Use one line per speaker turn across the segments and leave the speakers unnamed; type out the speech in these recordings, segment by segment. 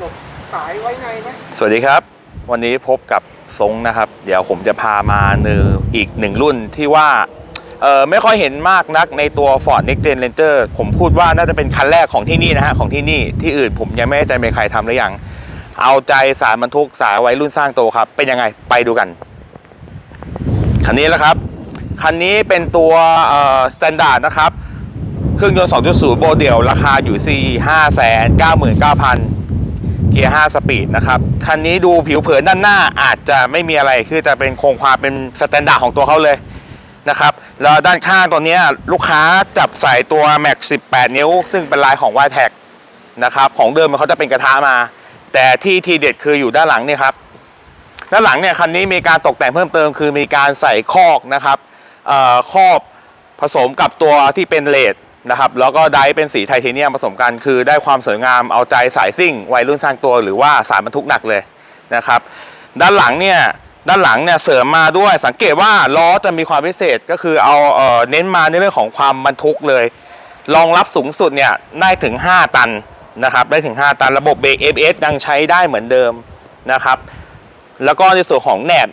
หลบสายไว้ไงไหม
สวัสดีครับ วันนี้พบกับทรงนะครับ เดี๋ยวผมจะพามาเนออีกหนึ่งรุ่นที่ว่าเออไม่ค่อยเห็นมากนักในตัว Ford Next Gen Ranger ผมพูดว่าน่าจะเป็นคันแรกของที่นี่นะฮะ ของที่นี่ที่อื่นผมยังไม่แน่ใจเป็นใครทำหรือยัง เอาใจสายบรรทุกสายไว้รุ่นสร้างโตครับ เป็นยังไงไปดูกัน คันนี้แหละครับ คันนี้เป็นตัวเอ่อ standard นะครับ เครื่องยนต์ 2.0 โบเดี่ยว ราคาอยู่ที่599,000 เกียร์ 5 สปีดนะครับ คันนี้ดูผิวเผินด้านหน้าอาจจะไม่มีอะไรคือจะเป็นโครงความเป็นสแตนดาร์ดของตัวเขาเลยนะครับ แล้วด้านข้างตัวนี้ลูกค้าจับใส่ตัว Max 18 นิ้ว ซึ่งเป็นลายของ y t e c นะครับ ของเดิมเขาจะเป็นกระทะมา แต่ที่ทีเด็ดคืออยู่ด้านหลังเนี่ยครับ ด้านหลังเนี่ยคันนี้มีการตกแต่งเพิ่มเติม คือมีการใส่คอกนะครับออครอบผสมกับตัวที่เป็นเลด นะครับแล้วก็ไดเป็นสีไทเทเนียมผสมกันคือได้ความสวยงามเอาใจสายซิ่ง วัยรุ่นสร้างตัวหรือว่าสายบรรทุกหนักเลยนะครับด้านหลังเนี่ยด้านหลังเนี่ยเสริมมาด้วยสังเกตว่าล้อจะมีความพิเศษก็คือเอาเอเน้นมาในเรื่องของความบรรทุกเลยรองรับสูงสุดเนี่ยได้ถึง 5 ตันนะครับได้ถึง 5 ตันระบบเบรก ABS ยังใช้ได้เหมือนเดิมนะครับแล้วก็ในส่วนของแหนบ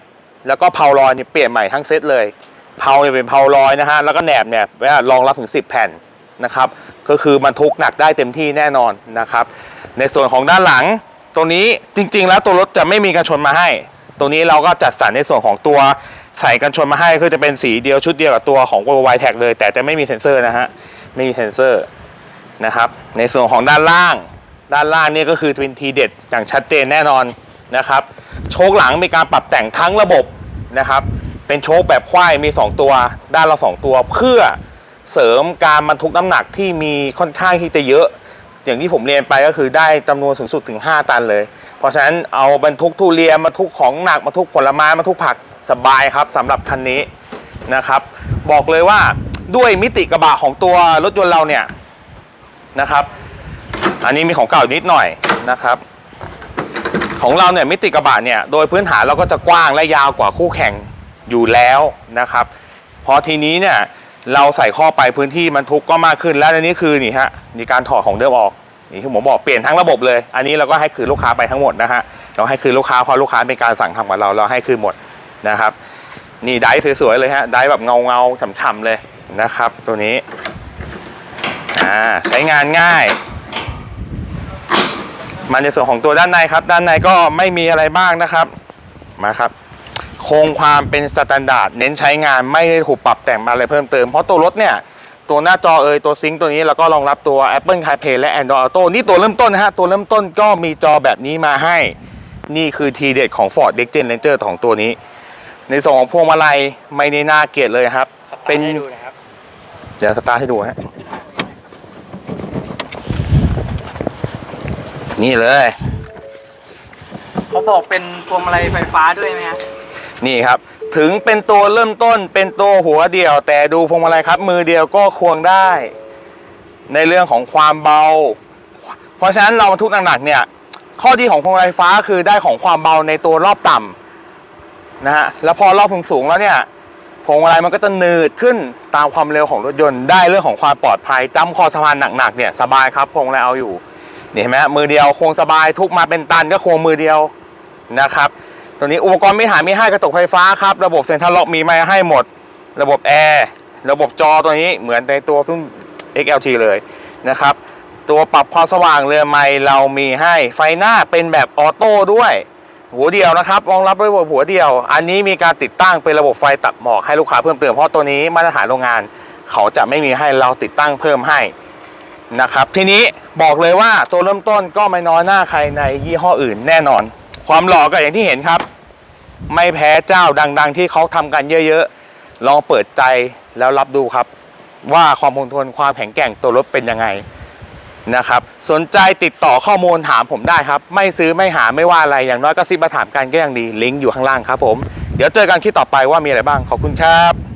แล้วก็เพาลอยเนี่ยเปลี่ยนใหม่ทั้งเซตเลยเพาเนี่ยเป็นเพาลอยนะฮะแล้วก็แหนบเนี่ยรองรับถึง 10 แผ่น นะครับ ก็คือบรรทุกหนักได้เต็มที่แน่นอนนะครับ ในส่วนของด้านหลังตรงนี้จริง ๆ แล้วตัวรถจะไม่มีกันชนมาให้ ตรงนี้เราก็จัดสรรในส่วนของตัวใส่กันชนมาให้คือจะเป็นสีเดียวชุดเดียวกับตัวของ v y t e c เลย แต่จะไม่มีเซ็นเซอร์นะฮะไม่มีเซ็นเซอร์นะครับในส่วนของด้านล่าง ด้านล่างนี่ก็คือเป็นทีเด็ดอย่างชัดเจนแน่นอนนะครับโชคหลังมีการปรับแต่งทั้งระบบนะครับเป็นโชคแบบควายมี 2 ตัว ด้านละ 2 ตัวเพื่อ เสริมการบรรทุกน้ำหนักที่มีค่อนข้างที่จะเยอะ อย่างที่ผมเรียนไปก็คือได้จำนวนสูงสุดถึง 5 ตันเลย เพราะฉะนั้นเอาบรรทุกทุเรียนบรรทุกของหนักบรรทุกผลไม้บรรทุกผักสบายครับสำหรับคันนี้นะครับ บอกเลยว่าด้วยมิติกระบะของตัวรถยนต์เราเนี่ยนะครับ อันนี้มีของเก่านิดหน่อยนะครับ ของเราเนี่ยมิติกระบะเนี่ยโดยพื้นฐานเราก็จะกว้างและยาวกว่าคู่แข่งอยู่แล้วนะครับ พอทีนี้เนี่ย เราใส่ข้อไปพื้นที่มันทุกก็มากขึ้น แล้วอันนี้คือนี่ฮะมีการถอดของเดิมออกนี่ที่ผมบอกเปลี่ยนทั้งระบบเลย อันนี้เราก็ให้คืนลูกค้าไปทั้งหมดนะฮะเราให้คืนลูกค้าเพราะลูกค้าเป็นการสั่งทำกับเราเราให้คืนหมดนะครับ นี่ไดร์สวยๆเลยฮะไดร์แบบเงาเงาๆฉ่ำๆเลยนะครับ ตัวนี้อ่าใช้งานง่ายมาในส่วนของตัวด้านในครับ ด้านในก็ไม่มีอะไรบ้างนะครับมาครับ คงความเป็นสแตนดาร์ดเน้นใช้งานไม่ได้ถูกปรับแต่งมาอะไรเพิ่มเติม เพราะตัวรถเนี่ย ตัวหน้าจอเอยตัวซิงค์ตัวนี้แล้วก็รองรับตัว Apple CarPlay และ Android Auto นี่ตัวเริ่มต้นนะฮะ ตัวเริ่มต้นก็มีจอแบบนี้มาให้ นี่คือทีเด็ดของ Ford Next Gen Ranger ของตัวนี้ ในส่วนของพวงมาลัยไม่ได้น่าเกลียดเลยครับ เป็น
ให้ดูนะครับ
เดี๋ยวสตาร์ทให้ดูฮะนี่เลย
เขาบอกเป็นพวงมาลัยไฟฟ้าด้วยไหมฮะ
นี่ครับ ถึงเป็นตัวเริ่มต้นเป็นตัวหัวเดียว แต่ดูพวงมาลัยครับ มือเดียวก็ควงได้ ในเรื่องของความเบา เพราะฉะนั้นเราบรรทุกหนักๆเนี่ย ข้อดีของพวงมาลัยฟ้าคือได้ของความเบาในตัวรอบต่ำนะฮะแล้วพอรอบสูงๆแล้วเนี่ยพวงมาลัยมันก็จะหนืดขึ้นตามความเร็วของรถยนต์ได้เรื่องของความปลอดภัยจำคอสะพานหนักๆเนี่ยสบายครับพวงมาลัยเอาอยู่นี่เห็นไหมมือเดียวควงสบายทุกมาเป็นตันก็ควงมือเดียวนะครับ ตัวนี้อุปกรณ์ไม่หายม่ให้กระจกไฟฟ้าครับ ระบบเซ็นทรัลล็อกมีมาให้หมด ระบบแอร์ระบบจอตัวนี้เหมือนในตัวรุ่น XLT เลยนะครับ ตัวปรับความสว่างเรือไม้เรามีให้ไฟหน้าเป็นแบบออโต้ด้วย หัวเดียวนะครับรองรับด้วยหัวเดียว อันนี้มีการติดตั้งเป็นระบบไฟตัดหมอกให้ลูกค้าเพิ่มเติมเพราะตัวนี้มาตรฐานโรงงาน เขาจะไม่มีให้เราติดตั้งเพิ่มให้นะครับ ทีนี้บอกเลยว่าตัวเริ่มต้นก็ไม่น้อยหน้าใครในยี่ห้ออื่นแน่นอน ความหล่อก็อย่างที่เห็นครับ ไม่แพ้เจ้าดัง ๆ ที่เขาทำกันเยอะๆ ลองเปิดใจแล้วรับดูครับ ว่าความคงทนความแข็งแกร่งตัวรถเป็นยังไงนะครับ สนใจติดต่อข้อมูลถามผมได้ครับ ไม่ซื้อไม่หาไม่ว่าอะไรอย่างน้อยก็ซิบมาถามกันก็ยังดีลิงก์อยู่ข้างล่างครับผม เดี๋ยวเจอกันคลิปต่อไปว่ามีอะไรบ้างขอบคุณครับ